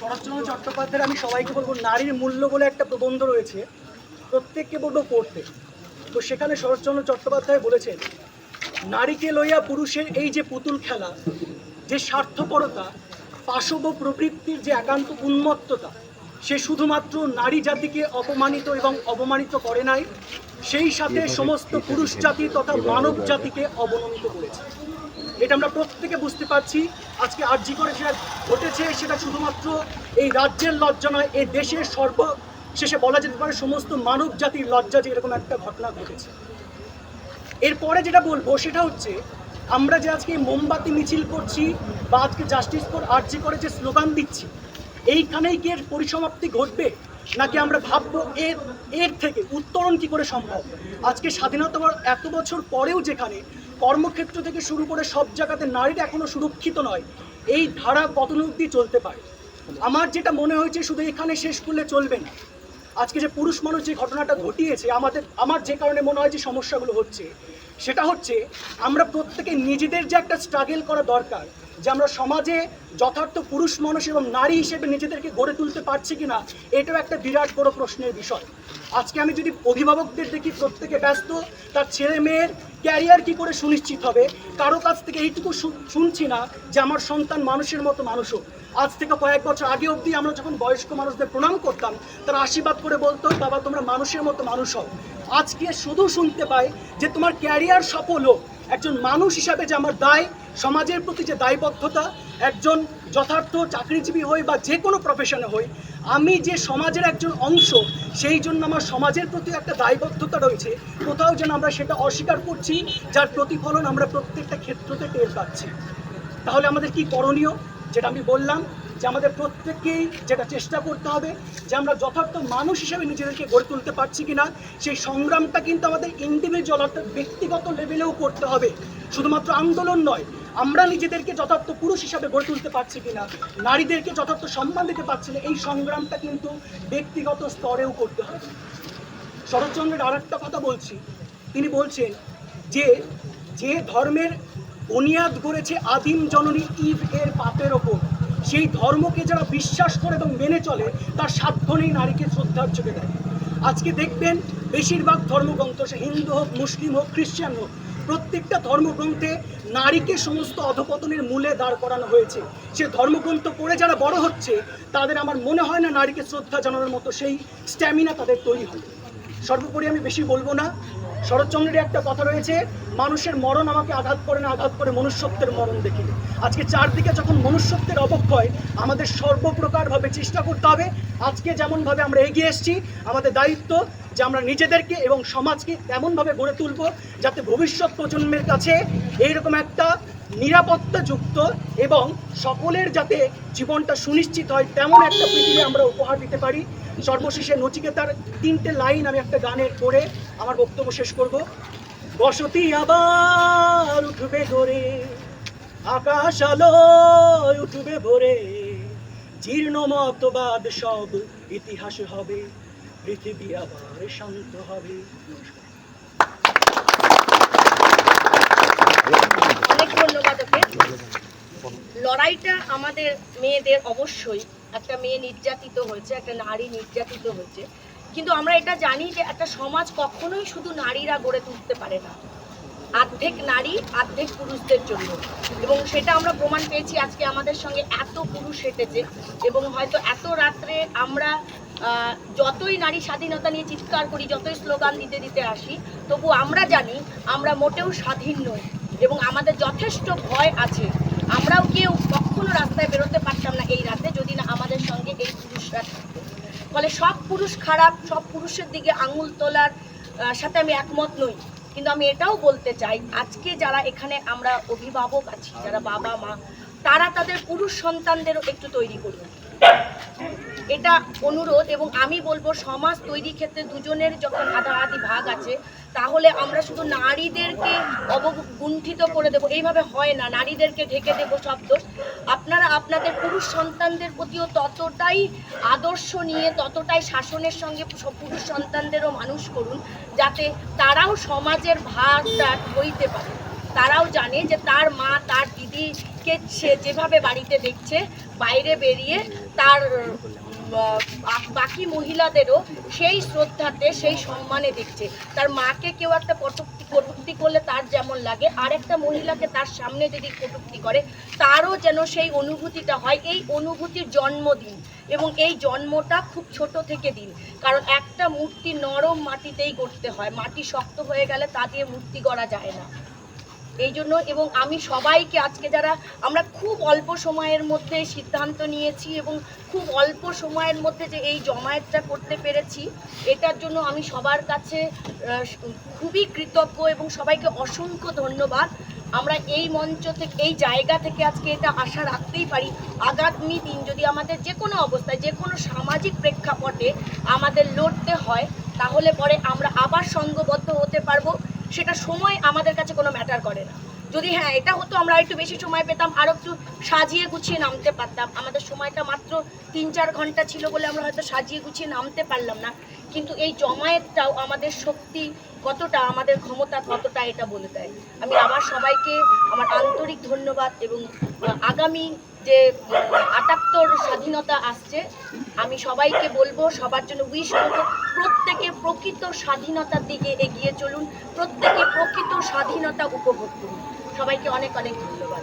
শরৎচন্দ্র চট্টোপাধ্যায়ের আমি সবাইকে বলব নারীর মূল্য বলে একটা প্রবন্ধ রয়েছে, প্রত্যেককে বলব পড়তে। তো সেখানে শরৎচন্দ্র চট্টোপাধ্যায় বলেছেন, নারীকে লইয়া পুরুষের এই যে পুতুল খেলা, যে স্বার্থপরতা, পাশব প্রবৃত্তির যে একান্ত উন্মত্ততা সে শুধুমাত্র নারী জাতিকে অপমানিত এবং অপমানিত করে নাই সেই সাথে সমস্ত পুরুষ জাতি তথা মানব জাতিকে অবনমিত করেছে। এটা আমরা প্রত্যেকে বুঝতে পারছি আজকে আর্জি করে সেটা ঘটেছে সেটা শুধুমাত্র এই রাজ্যের লজ্জা নয় এই দেশের সর্ব শেষে বলা যেতে পারে সমস্ত মানব জাতির লজ্জা যে এরকম একটা ঘটনা ঘটেছে। এরপরে যেটা বলব সেটা হচ্ছে আমরা যে আজকে মোমবাতি মিছিল করছি বা আজকে জাস্টিস ফর আর্জি করে যে স্লোগান দিচ্ছি এইখানেই কি এর পরিসমাপ্তি ঘটবে নাকি আমরা ভাববো এর এর থেকে উত্তরণ কি করে সম্ভব? আজকে স্বাধীনতার এত বছর পরেও যেখানে কর্মক্ষেত্র থেকে শুরু করে সব জায়গাতে নারীরা এখনও সুরক্ষিত নয়, এই ধারা কতন অবধি চলতে পারে? আমার যেটা মনে হয়েছে শুধু এখানে শেষ করলে চলবে না। আজকে যে পুরুষ মানুষ যে ঘটনাটা ঘটিয়েছে, আমাদের, আমার যে কারণে মনে হয় যে সমস্যাগুলো হচ্ছে, সেটা হচ্ছে আমরা প্রত্যেকে নিজেদের যে একটা স্ট্রাগেল করা দরকার যে আমরা সমাজে যথার্থ পুরুষ মানুষ এবং নারী হিসেবে নিজেদেরকে গড়ে তুলতে পারছি কি না এটাও একটা বিরাট বড় প্রশ্নের বিষয়। আজকে আমি যদি অভিভাবকদের দেখি প্রত্যেকে ব্যস্ত, তার ছেলে মেয়ের ক্যারিয়ার কি করে সুনিশ্চিত হবে? কারও কাছ থেকে এইটুকু শুনছি না যে আমার সন্তান মানুষের মতো মানুষ হোক। আজ থেকে কয়েক বছর আগে অবধি আমরা যখন বয়স্ক মানুষদের প্রণাম করতাম, তারা আশীর্বাদ করে বলতো, বাবা, তোমরা মানুষের মতো মানুষ হও। আজকে শুধু শুনতে পাই যে তোমার ক্যারিয়ার সফল হোক একজন মানুষ হিসাবে যে আমার দায়, সমাজের প্রতি যে দায়বদ্ধতা, একজন যথার্থ চাকরিজীবী হই বা যে কোনো প্রফেশনে হই, আমি যে সমাজের একজন অংশ, সেই জন্য আমার সমাজের প্রতি একটা দায়বদ্ধতা রয়েছে। কোথাও যেন আমরা সেটা অস্বীকার করছি, যার প্রতিফলন আমরা প্রত্যেকটা ক্ষেত্রতে টের পাচ্ছি। তাহলে আমাদের কি করণীয়? যেটা আমি বললাম যে আমাদের প্রত্যেককেই যেটা চেষ্টা করতে হবে যে আমরা যথার্থ মানুষ হিসেবে নিজেদেরকে গড়ে তুলতে পারছি কিনা, সেই সংগ্রামটা কিন্তু আমাদের ইন্ডিভিজুয়াল অর্থাৎ ব্যক্তিগত লেভেলেও করতে হবে। শুধুমাত্র আন্দোলন নয়, আমরা নিজেদেরকে যথার্থ পুরুষ হিসাবে গড়ে তুলতে পারছি কিনা, নারীদেরকে যথার্থ সম্মান দিতে পারছি না এই সংগ্রামটা কিন্তু ব্যক্তিগত স্তরেও করতে হবে। শরৎচন্দ্রের আর একটা কথা বলছি। তিনি বলছেন যে যে ধর্মের বুনিয়াদ গড়েছে আদিম জননী ইভ এর পাপের ওপর। সেই ধর্মকে যারা বিশ্বাস করে এবং মেনে চলে, তার সাধ্য নেই নারীকে শ্রদ্ধার চোখে দেয় আজকে দেখবেন, বেশিরভাগ ধর্মগ্রন্থ সে হিন্দু হোক, মুসলিম হোক খ্রিস্টান হোক, প্রত্যেকটা ধর্মগ্রন্থে নারীকে সমস্ত অধপতনের মূলে দাঁড় করানো হয়েছে। সে ধর্মগ্রন্থ পড়ে যারা বড় হচ্ছে, তাদের আমার মনে হয় না নারীকে শ্রদ্ধা জানানোর মতো সেই স্ট্যামিনা তাদের তৈরি হবে। সর্বোপরি আমি বেশি বলব না শরৎচন্দ্রের একটা কথা রয়েছে, মানুষের মরণ আমাকে আঘাত করে না, আঘাত করে মনুষ্যত্বের মরণ দেখি আজকে চারদিকে যখন মনুষ্যত্বের অবক্ষয়, আমাদের সর্বপ্রকারভাবে চেষ্টা করতে হবে। আজকে যেমনভাবে আমরা এগিয়ে এসেছি, আমাদের দায়িত্ব যে আমরা নিজেদেরকে এবং সমাজকে এমনভাবে গড়ে তুলব, যাতে ভবিষ্যৎ প্রজন্মের কাছে এইরকম একটা নিরাপত্তাযুক্ত এবং সকলের যাতে জীবনটা সুনিশ্চিত হয়, তেমন একটা পৃথিবী আমরা উপহার দিতে পারি। সর্বশেষে নচিকেতার তিনটে লাইন আমি একটা গানের করে আমার বক্তব্য শেষ করব। বসতি আবার উঠবে গড়ে আকাশ আলোয় উঠবে ভরে, জীর্ণ মতবাদ সব ইতিহাস হবে, পৃথিবী আবার শান্ত হবে। নমস্কার অনেক ধন্যবাদ ওকে লড়াইটা আমাদের মেয়েদের অবশ্যই, একটা মেয়ে নির্যাতিত হয়েছে, একটা নারী নির্যাতিত হয়েছে। কিন্তু আমরা এটা জানি যে একটা সমাজ কখনোই শুধু নারীরা গড়ে তুলতে পারে না। অর্ধেক নারী অর্ধেক পুরুষদের জন্য। এবং সেটা আমরা প্রমাণ পেয়েছি আজকে আমাদের সঙ্গে এত পুরুষ হেঁটেছে এবং হয়তো এত রাত্রে আমরা যতই নারী স্বাধীনতা নিয়ে চিৎকার করি, যতই স্লোগান দিতে দিতে আসি, তবু আমরা জানি আমরা মোটেও স্বাধীন নই। এবং আমাদের যথেষ্ট ভয় আছে আমরাও কেউ কখনো রাস্তায় বেরোতে পারতাম না এই রাতে যদি না আমাদের সঙ্গে এই পুরুষরা থাকতো। ফলে সব পুরুষ খারাপ, সব পুরুষের দিকে আঙুল তোলার সাথে আমি একমত নই। কিন্তু আমি এটাও বলতে চাই, আজকে যারা এখানে আমরা অভিভাবক আছি, যারা বাবা, মা, তারা তাদের পুরুষ সন্তানদেরও একটু তৈরি করুন। এটা অনুরোধ এবং আমি বলব সমাজ তৈরি ক্ষেত্রে দুজনের যখন আধাআধি ভাগ আছে, তাহলে আমরা শুধু নারীদেরকে অবগুণ্ঠিত করে দেবো। এইভাবে হয় না, নারীদেরকে ঢেকে দেবো সব দোষ। আপনারা আপনাদের পুরুষ সন্তানদের প্রতিও ততটাই আদর্শ নিয়ে, ততটাই শাসনের সঙ্গে পুরুষ সন্তানদেরও মানুষ করুন, যাতে তারাও সমাজের ভাগটা হইতে পারে। তারাও জানে যে তার মা, তার দিদিকে সে যেভাবে বাড়িতে দেখছে, বাইরে বেরিয়ে তার বাকি মহিলাদেরও সেই শ্রদ্ধাতে, সেই সম্মানে দেখছে তার মাকে কেউ একটা কটুক্তি কটুক্তি করলে তার যেমন লাগে আর একটা মহিলাকে তার সামনে যদি কটুক্তি করে, তারও যেন সেই অনুভূতিটা হয়, এই অনুভূতির জন্মদিন। এবং এই জন্মটা খুব ছোট থেকে দিন। কারণ একটা মূর্তি নরম মাটিতেই গড়তে হয়। মাটি শক্ত হয়ে গেলে তা দিয়ে মূর্তি গড়া যায় না। এই জন্য এবং আমি সবাইকে আজকে যারা, আমরা খুব অল্প সময়ের মধ্যে সিদ্ধান্ত নিয়েছি এবং খুব অল্প সময়ের মধ্যে যে এই জমায়েতটা করতে পেরেছি, এটার জন্য আমি সবার কাছে খুবই কৃতজ্ঞ এবং সবাইকে অসংখ্য ধন্যবাদ। আমরা এই মঞ্চ থেকে, এই জায়গা থেকে আজকে এটা আশা রাখতেই পারি। আগামী দিন যদি আমাদের যে কোনো অবস্থায়, যে কোনো সামাজিক প্রেক্ষাপটে আমাদের লড়তে হয়, তাহলে পরে আমরা আবার সঙ্গবদ্ধ হতে পারব। সেটা সময় আমাদের কাছে কোনো ম্যাটার করে না। যদি হ্যাঁ এটা হতো আমরা একটু বেশি সময় পেতাম আরও একটু সাজিয়ে গুছিয়ে নামতে পারতাম। আমাদের সময়টা মাত্র তিন চার ঘণ্টা ছিল বলে আমরা হয়তো সাজিয়ে গুছিয়ে নামতে পারলাম না। কিন্তু এই জমায়েতটাও আমাদের শক্তি কতটা, আমাদের ক্ষমতা কতটা এটা বলে দেয়। আমি আবার সবাইকে আমার আন্তরিক ধন্যবাদ এবং আগামী যে আটাত্তর স্বাধীনতা আসছে, আমি সবাইকে বলব, সবার জন্য উইশ করব, প্রত্যেকে প্রকৃত স্বাধীনতার দিকে এগিয়ে চলুন, প্রত্যেকে প্রকৃত স্বাধীনতা উপভোগ করুন। সবাইকে অনেক অনেক ধন্যবাদ।